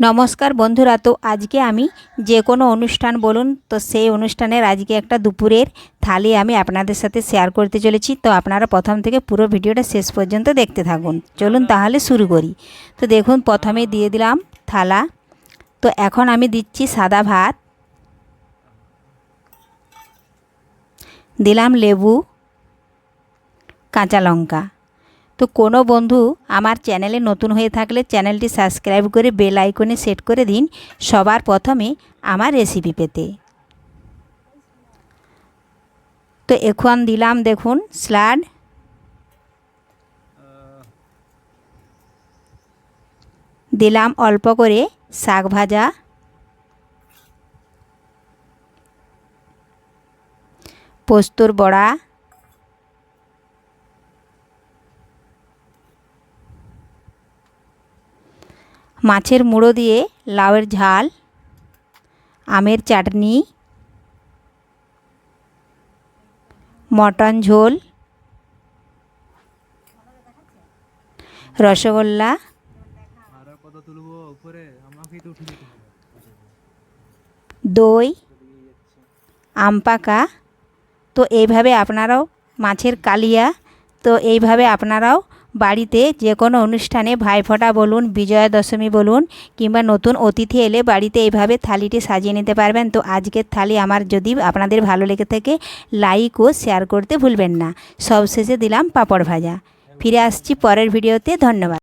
নমস্কার বন্ধুরা তো আজকে আমি যে কোনো অনুষ্ঠান বলুন তো সেই অনুষ্ঠানের আজকে একটা দুপুরের থালি আমি আপনাদের সাথে শেয়ার করতে চলেছি। তো আপনারা প্রথম থেকে পুরো ভিডিওটা শেষ পর্যন্ত দেখতে থাকুন। চলুন তাহলে শুরু করি। তো দেখুন প্রথমে দিয়ে দিলাম থালা। তো এখন আমি দিচ্ছি সাদা ভাত। দিলাম লেবু কাঁচা লঙ্কা। তো কোনো বন্ধু আমার চ্যানেলে নতুন হয়ে থাকলে চ্যানেলটি সাবস্ক্রাইব করে বেল আইকনে সেট করে দিন সবার প্রথমে আমার রেসিপি পেতে। তো এখন দিলাম দেখুন স্লাড। দিলাম অল্প করে শাক ভাজা। পোস্তর বড়া। মাছের মুড়ো দিয়ে লাউয়ের ঝাল, আমের চাটনি, মটন ঝোল, রসগোল্লা। দই, আম পাকা। তো এইভাবে আপনারাও মাছের কালিয়া, তো এইভাবে আপনারাও বাড়িতে যে কোনো অনুষ্ঠানে ভাইফোঁটা বলুন বিজয়া দশমী বলুন কিংবা নতুন অতিথি এলে বাড়িতে এইভাবে থালিটি সাজিয়ে নিতে পারবেন। তো আজকের থালি আমার যদি আপনাদের ভালো লেগে থাকে লাইক ও শেয়ার করতে ভুলবেন না। সবশেষে দিলাম পাঁপড় ভাজা। ফিরে আসছি পরের ভিডিওতে। ধন্যবাদ।